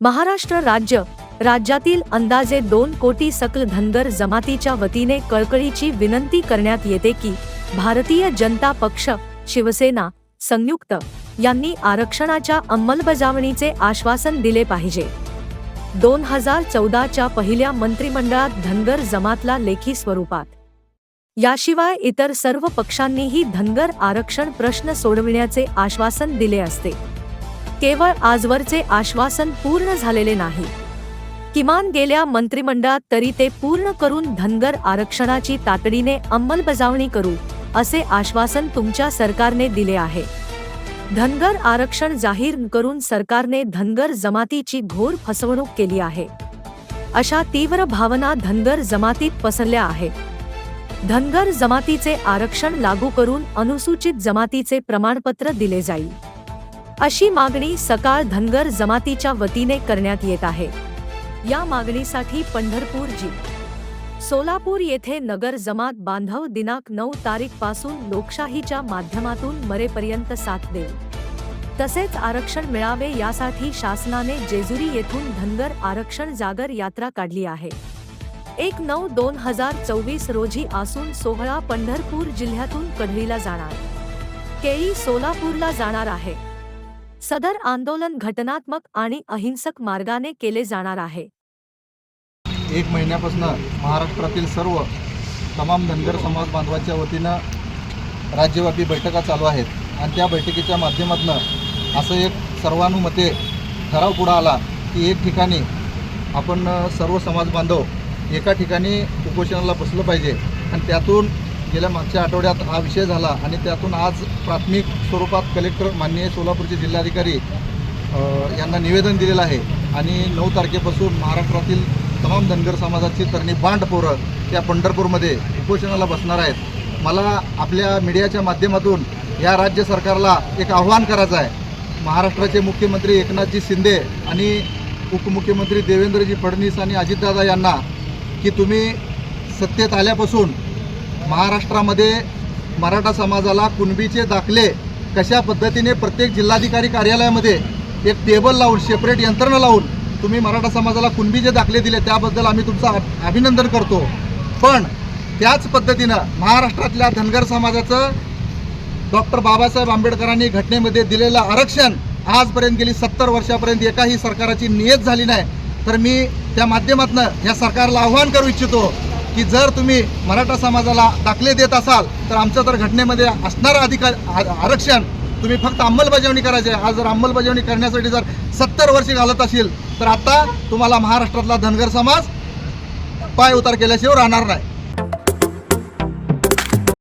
महाराष्ट्र राज्य राज्यातील अंदाजे दोन कोटी सकल धनगर जमातीच्या वतीने कळकळीची विनंती करण्यात येते की भारतीय जनता पक्ष शिवसेना संयुक्त यांनी आरक्षणाच्या अंमलबजावणीचे आश्वासन दिले पाहिजे. दोन हजार चौदाच्या पहिल्या मंत्रिमंडळात धनगर जमातला लेखी स्वरूपात. याशिवाय इतर सर्व पक्षांनीही धनगर आरक्षण प्रश्न सोडविण्याचे आश्वासन दिले असते. केवळ आजवरचे आश्वासन पूर्ण झालेले नाही. किमान गेल्या मंत्रिमंडळात तरी ते पूर्ण करून धनगर आरक्षणाची तातडीने अंमलबजावणी करू असे आश्वासन तुमच्या सरकारने दिले आहे. धनगर आरक्षण जाहीर करून सरकारने धनगर जमातीची घोर फसवणूक केली आहे. अशा तीव्र भावना धनगर जमातीत पसरल्या आहेत धनगर जमातीचे आरक्षण लागू करून अनुसूचित जमातीचे प्रमाणपत्र दिले जाईल. अशी मागणी सकाळ धनगर जमातीच्या वतीने करण्यात येत आहे. या मागणीसाठी पंढरपूर जी सोलापूर येथे नगर जमात बांधव दिनांक नऊ तारीखपासून लोकशाहीच्या माध्यमातून मरेपर्यंत साथ देईल. तसेच आरक्षण मिळावे यासाठी शासनाने जेजुरी येथून धनगर आरक्षण जागर यात्रा काढली आहे. एक नऊ दोन हजार चोवीस रोजी आसून सोहळा पंढरपूर जिल्ह्यातून कढलीला जाणार. केळी सोलापूरला जाणार आहे. सदर आंदोलन घटनात्मक आणि अहिंसक मार्गाने केले जाणार आहे. एक महिन्यापासून महाराष्ट्रातील सर्व तमाम धनगर समाज बांधवाच्या वतीनं राज्यव्यापी बैठका चालू आहेत. आणि त्या बैठकीच्या माध्यमातून असं एक सर्वानुमते ठराव पुढं आला की एक ठिकाणी आपण सर्व समाज बांधव एका ठिकाणी उपोषणाला बसलं पाहिजे. आणि त्यातून गेल्या मागच्या आठवड्यात हा विषय झाला आणि त्यातून आज प्राथमिक स्वरूपात कलेक्टर माननीय सोलापूरचे जिल्हाधिकारी यांना निवेदन दिलेलं आहे. आणि नऊ तारखेपासून महाराष्ट्रातील तमाम धनगर समाजाची तरणी बांड पोरं त्या पंढरपूरमध्ये उपोषणाला बसणार आहेत. मला आपल्या मीडियाच्या माध्यमातून या राज्य सरकारला एक आव्हान करायचं आहे. महाराष्ट्राचे मुख्यमंत्री एकनाथजी शिंदे आणि उपमुख्यमंत्री देवेंद्रजी फडणवीस आणि अजितदादा यांना की तुम्ही सत्तेत आल्यापासून महाराष्ट्रामध्ये मराठा समाजाला कुणबीचे दाखले कशा पद्धतीने प्रत्येक जिल्हाधिकारी कार्यालयामध्ये एक टेबल लावून सेपरेट यंत्रणा लावून तुम्ही मराठा समाजाला कुणबीचे दाखले दिले त्याबद्दल आम्ही तुमचं अभिनंदन करतो. पण त्याच पद्धतीनं महाराष्ट्रातल्या धनगर समाजाचं डॉक्टर बाबासाहेब आंबेडकरांनी घटनेमध्ये दिलेलं आरक्षण आजपर्यंत गेली सत्तर वर्षापर्यंत एकाही सरकाराची नियत झाली नाही. तर मी त्या माध्यमातून या सरकारला आव्हान करू इच्छितो. की जर तुम्ही मराठा समाजाला दाखले देत असाल तर आमचं तर घटनेमध्ये असणारं अधिकार आरक्षण तुम्ही फक्त अंमलबजावणी करायची. आहे आज जर अंमलबजावणी करण्यासाठी जर सत्तर वर्षे घालत असेल तर आता तुम्हाला महाराष्ट्रातला धनगर समाज पाय उतार केल्याशिवाय राहणार नाही.